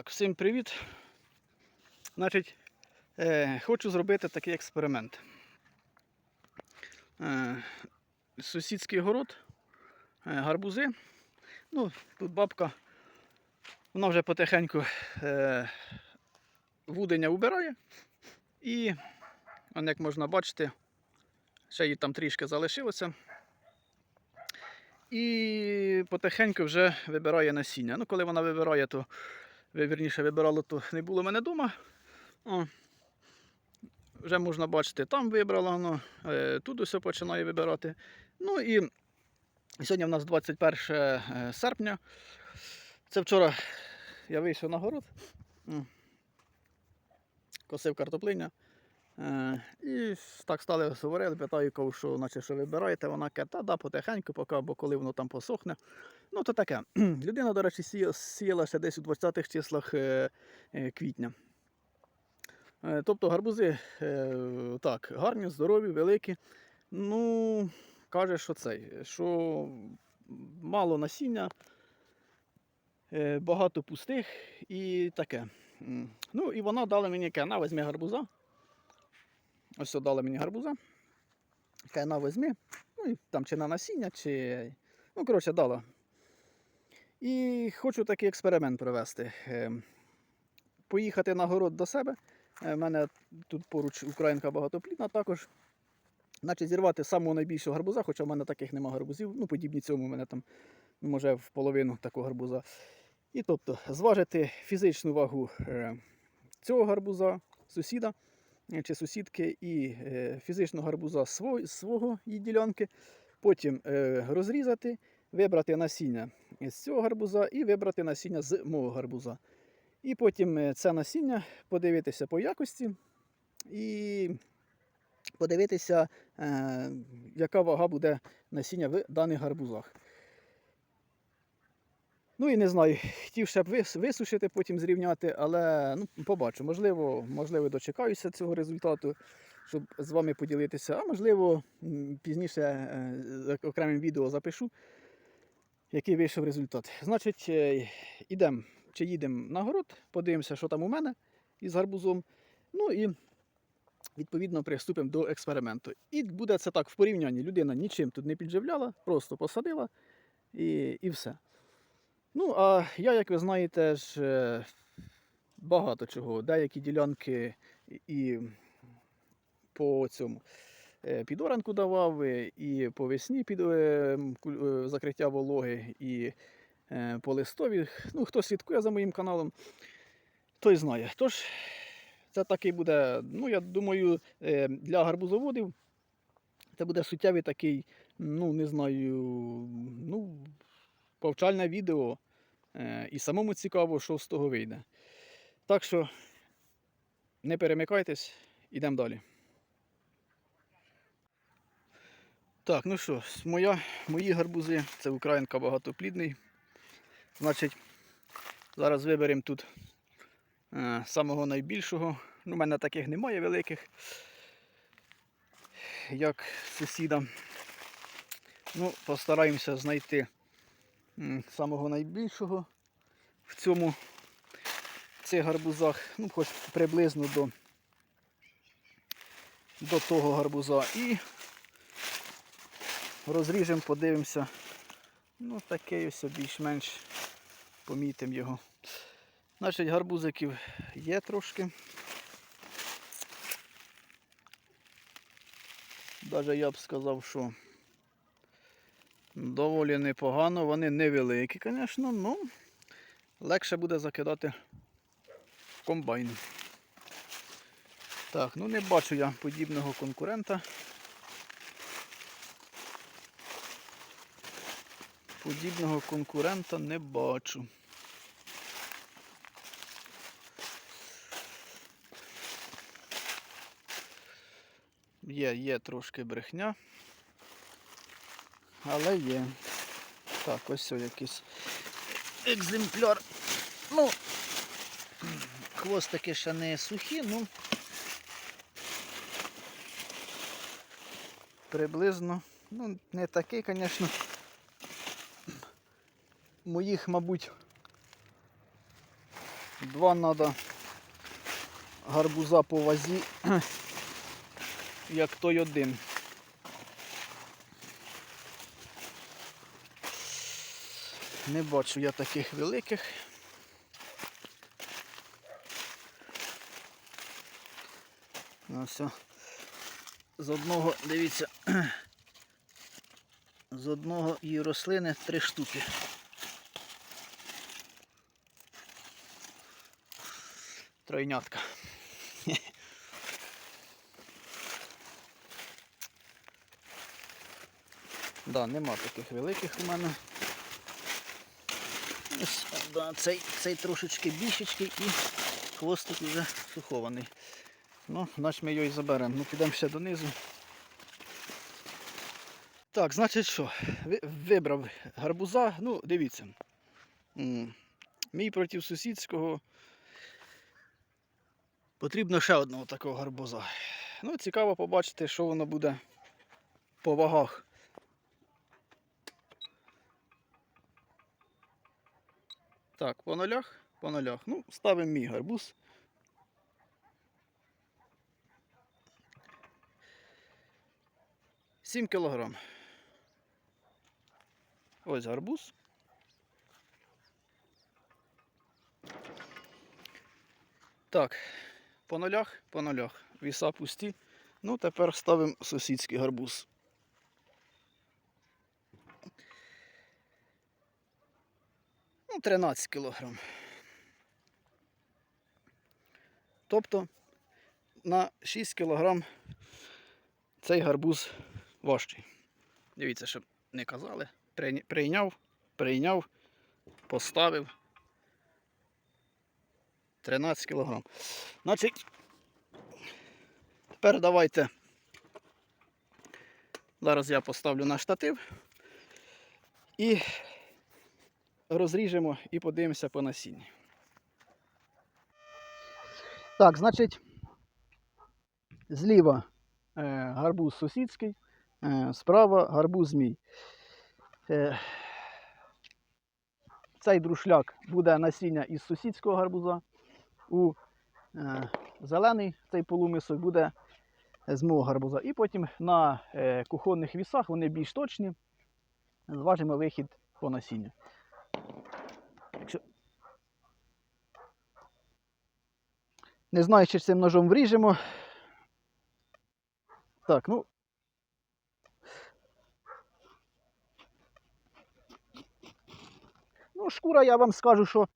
Так, всім привіт. Значить, е, хочу зробити такий експеримент. Е, сусідський город, е, гарбузи. Ну, тут бабка, вона вже потихеньку е, вудення убирає. І, як можна бачити, ще їй там трішки залишилося. І потихеньку вже вибирає насіння. Ну, коли вона вибирає, то вірніше вибирали, то не було мене вдома. О, вже можна бачити, там вибрала, ну, е, тут усе починає вибирати. Ну і сьогодні в нас 21 е, серпня. Це вчора я вийшов на город, косив картоплиня. Е, І так стали говорили, питаю, кажу, що, наче, що вибираєте. Вона каже, та да, потихеньку, поки або коли воно там посохне. Ну, то таке. Людина, до речі, сіяла, сіяла ще десь у 20-х числах е, е, квітня. Тобто гарбузи так, гарні, здорові, великі. Ну, каже, що цей, що мало насіння, багато пустих і таке. Ну, і вона дала мені каже, на, візьми гарбуза. Ось що дала мені гарбуза. Каже, на, візьми. Ну, і там чи на насіння, чи. Ну, коротше, дала. І хочу такий експеримент провести. Е, Поїхати на город до себе. У мене тут поруч українка багатоплідна також. Значить, зірвати самого найбільшого гарбуза, хоча в мене таких нема гарбузів. Ну, подібні цьому, у мене там, ну, може, в половину такого гарбуза. І тобто зважити фізичну вагу е, цього гарбуза, сусіда е, чи сусідки, і е, фізичного гарбуза свого, свого її ділянки. Потім е, розрізати, вибрати насіння з цього гарбуза і вибрати насіння з мого гарбуза. І потім е, це насіння подивитися по якості і подивитися, яка вага буде насіння в даних гарбузах. Ну і не знаю, хотів ще б висушити, потім зрівняти, але ну, побачу. Можливо, можливо, дочекаюся цього результату, щоб з вами поділитися, а можливо, пізніше е, окремим відео запишу, який вийшов результат. Значить, йдемо чи їдемо на город, подивимося, що там у мене із гарбузом. Ну і відповідно приступимо до експерименту. І буде це так в порівнянні. Людина нічим тут не підживляла, просто посадила і, і все. Ну, а я, як ви знаєте, ж е, багато чого. Деякі ділянки і- по цьому. е, Під оранку давав, е, і по весні під закриття вологи, і по листові. Ну, хто слідкує за моїм каналом, той знає. Тож, це такий буде, ну, я думаю, для гарбузоводів це буде суттєвий такий, ну, не знаю, ну, повчальне відео. Е, І самому цікаво, що з того вийде. Так що не перемикайтесь, ідемо далі. Так, ну що, моя, мої гарбузи, це українка багатоплідний. Значить, зараз виберемо тут е, самого найбільшого. Ну, у мене таких немає великих, як сусіда. Ну, постараємося знайти самого найбільшого в цьому в цих гарбузах, ну, хоч приблизно до, до того гарбуза. І розріжемо, подивимося. Ну, такий ось більш-менш помітимо його. Значить, гарбузиків є трошки. Даже я б сказав, що доволі непогано. Вони невеликі, звісно, ну легше буде закидати в комбайн. Так, ну не бачу я подібного конкурента. Подібного конкурента не бачу. Є, є трошки брехня. Але є. Так, ось ось якийсь екземпляр. Ну, хвостики ще не сухі, ну приблизно. Ну, не такий, звісно. Моїх, мабуть, два треба гарбуза по вазі, як той один. Не бачу я таких великих. Ну, все. З одного, дивіться, з одного її рослини три штуки. Тройнятка. Да, нема таких великих у мене. Ось, цей, цей трошечки більшечкий і хвостик вже сухований. Ну, значить ми його і заберемо. Ну, підемо ще донизу. Так, значить що, вибрав гарбуза, ну, дивіться. Мій проти сусідського. Потрібно ще одного такого гарбуза. Ну, цікаво побачити, що воно буде по вагах. Так, по нолях, по нолях. Ну, ставимо мій гарбуз. Сім кілограм. Ось гарбуз. Так, по нолях, по нолях. Віса пусті. Ну, тепер ставимо сусідський гарбуз. Ну, 13 кілограм. Тобто на 6 кілограм цей гарбуз важчий. Дивіться, щоб не казали. Прийняв, прийняв, поставив. 13 кілограм. Значить, тепер давайте. Зараз я поставлю на штатив і розріжемо і подивимося по насінні. Так, значить, зліва е, гарбуз сусідський, е, справа гарбуз мій. Е, цей друшляк буде насіння із сусідського гарбуза. У е, зелений цей полумисок буде з мого гарбуза. І потім на е, кухонних вісах вони більш точні. Зважимо вихід по насінню. Не знаю, чи цим ножом вріжемо. Так, ну. Ну, шкура, я вам скажу, що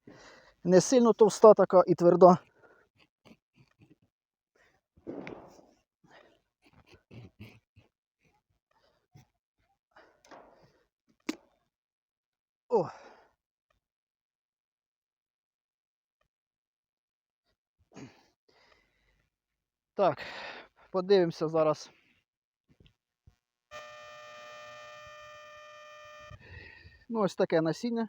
не сильно товста така і тверда. О. Так, подивимося зараз. Ну, ось таке насіння.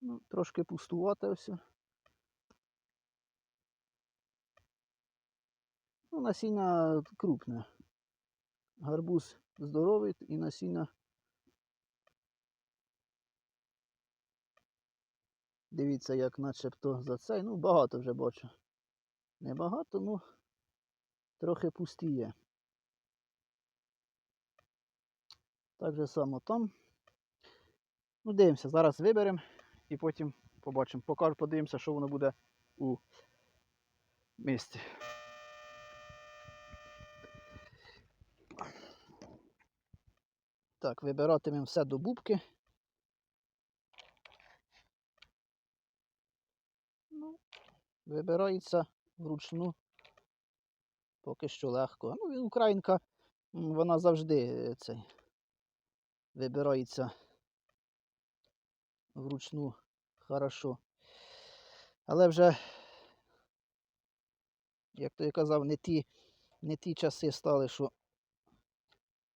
Ну, трошки пустувате все. Ну, насіння крупне. Гарбуз здоровий і насіння. Дивіться, як начебто за цей. Ну, багато вже бачу. Небагато, ну трохи пусті є. Так же само там. Ну, дивимося, зараз виберемо і потім побачимо. Покажу, подивимося, що воно буде у місці. Так, вибиратимемо все до бубки. Ну, вибирається вручну. Поки що легко. Ну, українка, вона завжди е, цей вибирається вручну хорошо. Але вже, як то я казав, не ті, не ті часи стали, що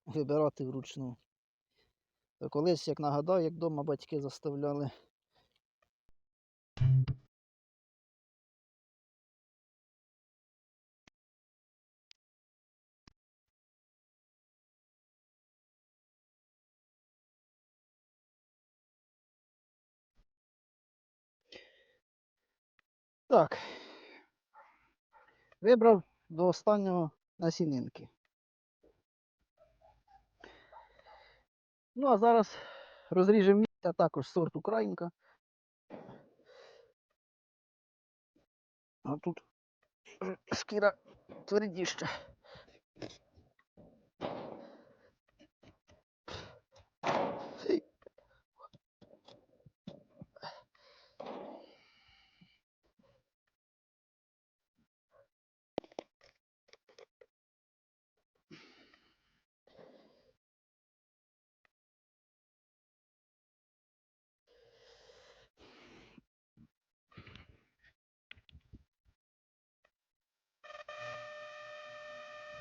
вибирати вручну. Колись, як нагадаю, як вдома батьки заставляли Так. Вибрав до останнього насінинки. Ну, а зараз розріжемо місця також сорт Українка. А тут шкіра твердіща.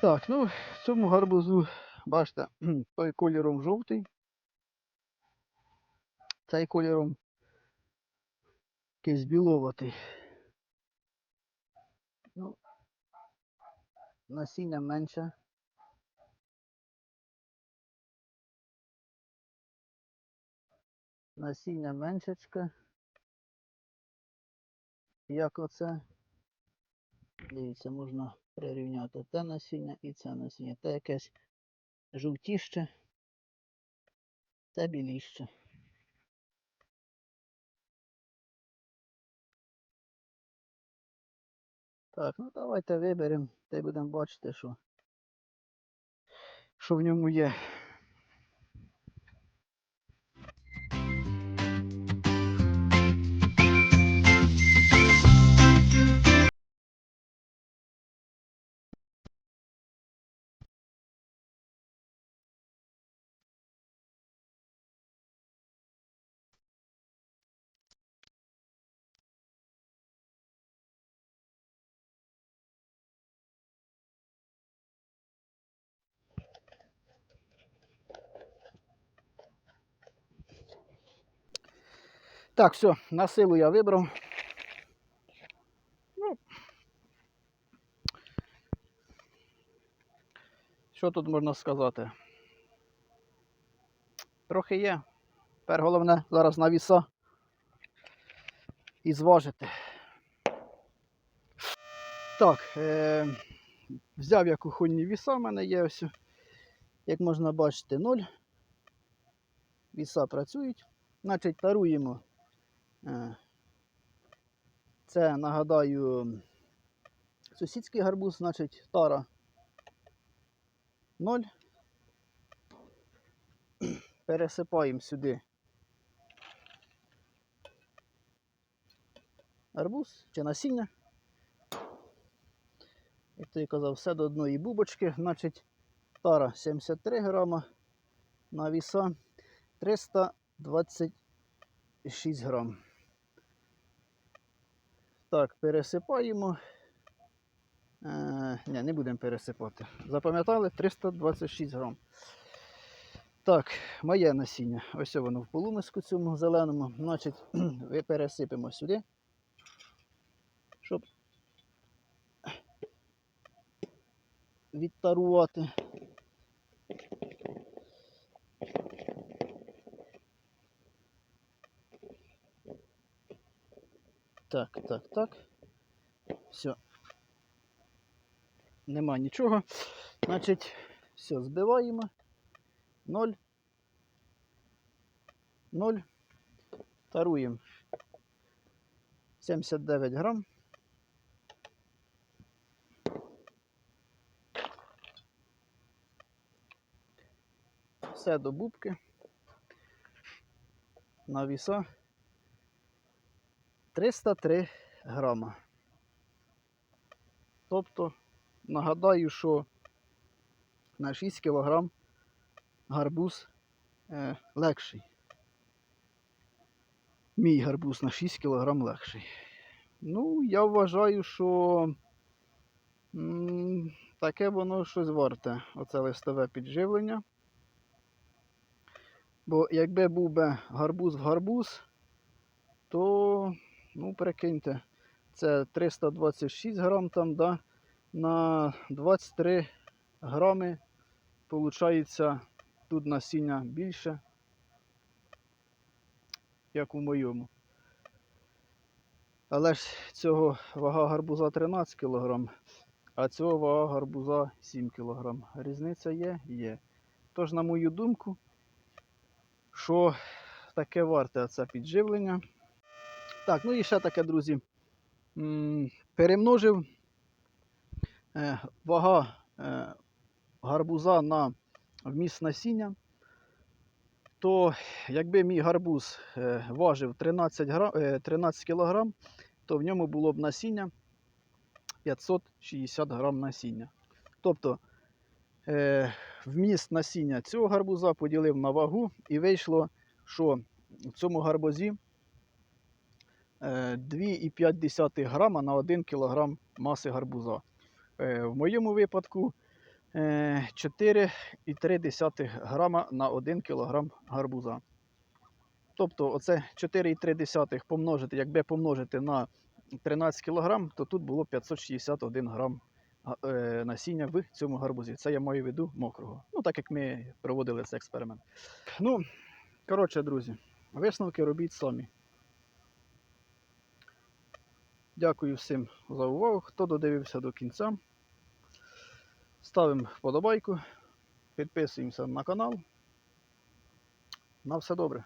Так, ну в цьому гарбузу, бачите, той кольором жовтий. Цей кольором якийсь біловатий. Ну, насіння менше. Насіння меншечке. Як оце? Дивіться, можна прирівняти те насіння і це насіння. Те якесь жовтіще, це біліще. Так, ну давайте виберемо, та й будемо бачити, що, що в ньому є. Так, все, на силу я вибрав. Ну, що тут можна сказати? Трохи є. Тепер головне зараз на віса і зважити. Так, е, взяв я кухонні віса, в мене є ось. Як можна бачити, 0. Віса працюють. Значить, таруємо. Е, Це, нагадаю, сусідський гарбуз, значить, тара 0. Пересипаємо сюди арбуз чи насіння. Як я казав, все до одної бубочки, значить, тара 73 грама, на віса 326 грам. Так, пересипаємо. Е, ні, не будемо пересипати. Запам'ятали 326 грам. Так, моє насіння. Ось воно в полумиску цьому зеленому. Значить, ви пересипемо сюди, щоб відтарувати. Так, так, так. Все. Нема нічого. Значить, все, збиваємо. 0. 0. Таруємо. 79 грам. Все до бубки. На віса 303 грама. Тобто, нагадаю, що на 6 кг гарбуз е, легший. Мій гарбуз на 6 кг легший. Ну, я вважаю, що м, таке воно щось варте, оце листове підживлення. Бо якби був би гарбуз в гарбуз, то, ну, прикиньте, це 326 грам там, да, на 23 грами, виходить, тут насіння більше, як у моєму. Але ж цього вага гарбуза 13 кг, а цього вага гарбуза 7 кг. Різниця є? Є. Тож, на мою думку, що таке варте це підживлення. Так, ну і ще таке, друзі. Перемножив е, вага е, гарбуза на вміст насіння, то якби мій гарбуз е, важив 13, гра, е, 13 кг, то в ньому було б насіння 560 грам насіння. Тобто вміст насіння цього гарбуза поділив на вагу і вийшло, що в цьому гарбузі 2,5 грама на 1 кг маси гарбуза. Е, В моєму випадку е, 4,3 грама на 1 кг гарбуза. Тобто оце 4,3 помножити, якби помножити на 13 кг, то тут було 561 грам е, насіння в цьому гарбузі. Це я маю в виду мокрого. Ну, так як ми проводили цей експеримент. Ну, коротше, друзі, висновки робіть самі. Дякую всім за увагу. Хто додивився до кінця. Ставимо вподобайку, підписуємося на канал. На все добре.